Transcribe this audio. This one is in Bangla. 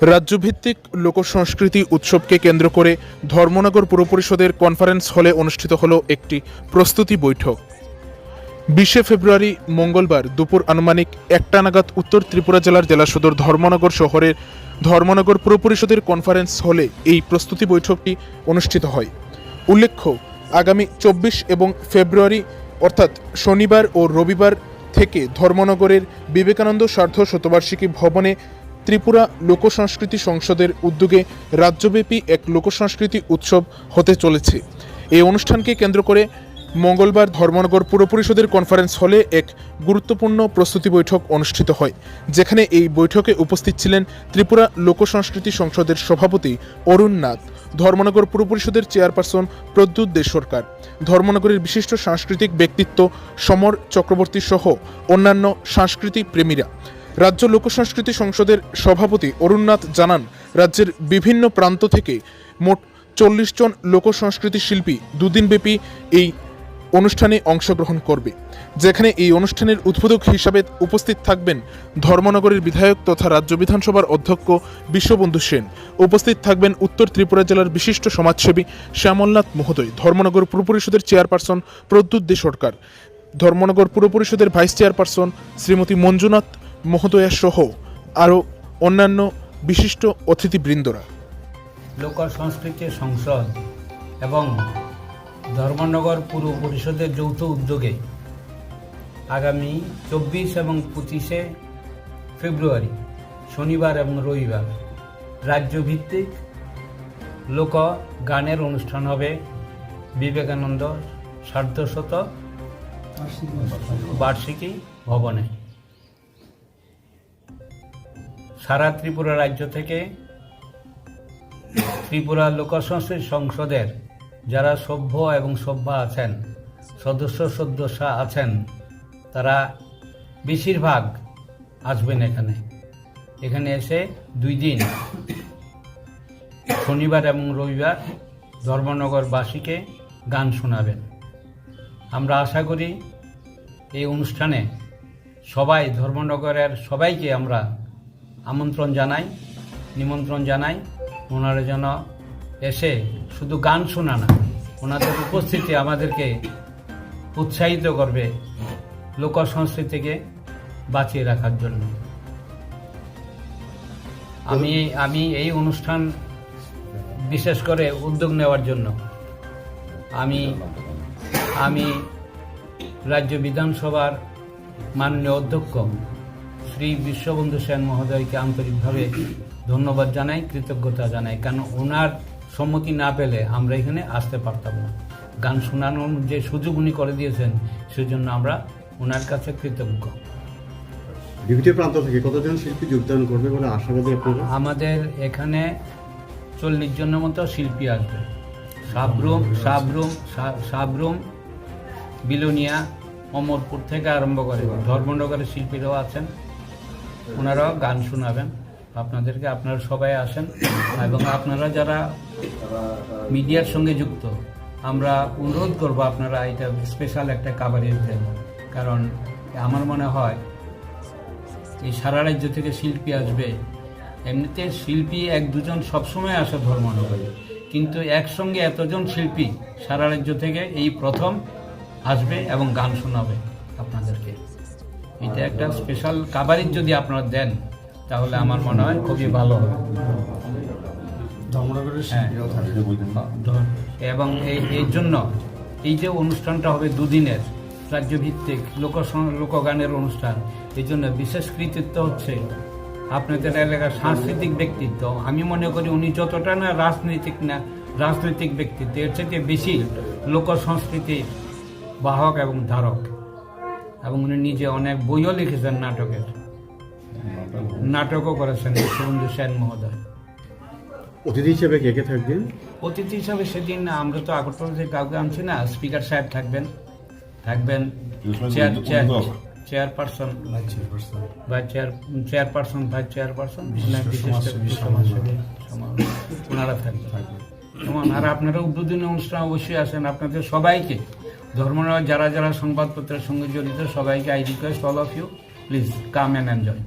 রাজ্যভিত্তিক লোকসংস্কৃতি উৎসবকে কেন্দ্র করে ধর্মনগর পুর পরিষদের কনফারেন্স হলে অনুষ্ঠিত হল একটি প্রস্তুতি বৈঠক। বিশে ফেব্রুয়ারি মঙ্গলবার দুপুর আনুমানিক একটা নাগাদ উত্তর ত্রিপুরা জেলার জেলা সদর ধর্মনগর শহরের ধর্মনগর পুর পরিষদের কনফারেন্স হলে এই প্রস্তুতি বৈঠকটি অনুষ্ঠিত হয়। উল্লেখ্য, আগামী চব্বিশ এবং ফেব্রুয়ারি, অর্থাৎ শনিবার ও রবিবার থেকে ধর্মনগরের বিবেকানন্দ সার্ধ শতবার্ষিকী ভবনে ত্রিপুরা লোকসংস্কৃতি সংসদের উদ্যোগে রাজ্যব্যাপী এক লোকসংস্কৃতি উৎসব হতে চলেছে। এই অনুষ্ঠানকে কেন্দ্র করে মঙ্গলবার ধর্মনগর পুর পরিষদের কনফারেন্স হলে এক গুরুত্বপূর্ণ প্রস্তুতি বৈঠক অনুষ্ঠিত হয়, যেখানে এই বৈঠকে উপস্থিত ছিলেন ত্রিপুরা লোকসংস্কৃতি সংসদের সভাপতি অরুণ নাথ, ধর্মনগর পুর পরিষদের চেয়ারপারসন প্রদ্যুৎ দে সরকার, ধর্মনগরের বিশিষ্ট সাংস্কৃতিক ব্যক্তিত্ব সমর চক্রবর্তী সহ অন্যান্য সাংস্কৃতিক প্রেমীরা। রাজ্য লোকসংস্কৃতি সংসদের সভাপতি অরুণনাথ জানান, রাজ্যের বিভিন্ন প্রান্ত থেকে মোট চল্লিশ জন লোকসংস্কৃতি শিল্পী দুদিনব্যাপী এই অনুষ্ঠানে অংশগ্রহণ করবে, যেখানে এই অনুষ্ঠানের উদ্বোধক হিসাবে উপস্থিত থাকবেন ধর্মনগরের বিধায়ক তথা রাজ্য বিধানসভার অধ্যক্ষ বিশ্ববন্ধু সেন। উপস্থিত থাকবেন উত্তর ত্রিপুরা জেলার বিশিষ্ট সমাজসেবী শ্যামলনাথ মহোদয়, ধর্মনগর পুর পরিষদের চেয়ারপারসন প্রদ্যুৎ দে সরকার, ধর্মনগর পুর পরিষদের ভাইস চেয়ারপারসন শ্রীমতী মঞ্জুনাথ মহোদয়া সহ আরও অন্যান্য বিশিষ্ট অতিথিবৃন্দরা। লোক সংস্কৃতি সংসদ এবং ধর্মনগর পুর পরিষদের যৌথ উদ্যোগে আগামী চব্বিশ এবং পঁচিশে ফেব্রুয়ারি, শনিবার এবং রবিবার রাজ্যভিত্তিক লোক গানের অনুষ্ঠান হবে। বিবেকানন্দ সার্ধশত বার্ষিকী ভবনে। সারা ত্রিপুরা রাজ্য থেকে ত্রিপুরা লোকসংস্কৃতি সংসদের যারা সভ্য এবং সভ্যা আছেন, সদস্য সদস্যা আছেন, তারা বেশিরভাগ আসবেন এখানে। এখানে এসে দুই দিন, শনিবার এবং রবিবার ধর্মনগরবাসীকে গান শোনাবেন। আমরা আশা করি এই অনুষ্ঠানে সবাই, ধর্মনগরের সবাইকে আমরা আমন্ত্রণ জানাই, নিমন্ত্রণ জানাই। ওনারা যেন এসে শুধু গান শোনা না ওনাদের উপস্থিতি আমাদেরকে উৎসাহিত করবে লোক সংস্কৃতিকে বাঁচিয়ে রাখার জন্য। আমি আমি এই অনুষ্ঠান বিশেষ করে উদ্যোগ নেওয়ার জন্য আমি আমি রাজ্য বিধানসভার মাননীয় অধ্যক্ষ শ্রী বিশ্ববন্ধু সেন মহোদয়কে আন্তরিকভাবে ধন্যবাদ জানাই কৃতজ্ঞতা জানাই। কারণ ওনার সম্মতি না পেলে আমরা এখানে আসতে পারতাম না। গান শোনানোর যে সুযোগ উনি করে দিয়েছেন সেজন্য আমরা ওনার কাছে কৃতজ্ঞ। বিভিন্ন প্রান্ত থেকে কতজন শিল্পী যোগদান করবে বলে আশাবাদী আমাদের এখানে চল্লিশ জনের মতো শিল্পী আসবে। সাবরুম সাবরুম সাবরুম বিলোনিয়া অমরপুর থেকে আরম্ভ করে ধর্মনগরের শিল্পীরাও আছেন। ওনারাও গান শোনাবেন। আপনাদেরকে আপনারা সবাই আসেন এবং আপনারা যারা মিডিয়ার সঙ্গে যুক্ত, আমরা অনুরোধ করব আপনারা এটা স্পেশাল একটা কাভারেজ দেন। কারণ আমার মনে হয়, এই সারা রাজ্য থেকে শিল্পী আসবে, এমনিতে শিল্পী এক দুজন সবসময় আসে ধর্মনগরে কিন্তু একসঙ্গে এতজন শিল্পী সারা রাজ্য থেকে এই প্রথম আসবে এবং গান শোনাবে আপনাদেরকে। এটা একটা স্পেশাল কাভারেজ যদি আপনারা দেন তাহলে আমার মনে হয় খুবই ভালো হবে। হ্যাঁ। এবং এই এর জন্য এই যে অনুষ্ঠানটা হবে দুদিনের রাজ্যভিত্তিক লোক লোকগানের অনুষ্ঠান এই জন্য বিশেষ কৃতিত্ব হচ্ছে আপনাদের এলাকার সাংস্কৃতিক ব্যক্তিত্ব। আমি মনে করি উনি যতটা না রাজনৈতিক না রাজনৈতিক ব্যক্তিত্ব এর থেকে বেশি লোক সংস্কৃতির বাহক এবং ধারক। এবং উনি নিজে অনেক বইও লিখেছেন নাটকের। নাটকও করেছেন বিশ্ববন্ধু সেন মহোদয়। অতিথি হিসেবে কে কে থাকবেন? অতিথি হিসাবে সেদিন আমরা তো আগরতলা থেকে কাউকে আনছি না স্পিকার সাহেব থাকবেন। থাকবেন চেয়ার চেয়ার চেয়ারপারসন। বা চেয়ার চেয়ারপারসন ভাইস চেয়ারপারসন। ওনারা থাকবেন। আর আপনারা উদ্বোধনী অনুষ্ঠান অবশ্যই আসেন। আপনাদের সবাইকে ধর্মনগর যারা যারা সংবাদপত্রের সঙ্গে জড়িত, সবাইকে I request all of you please come and enjoy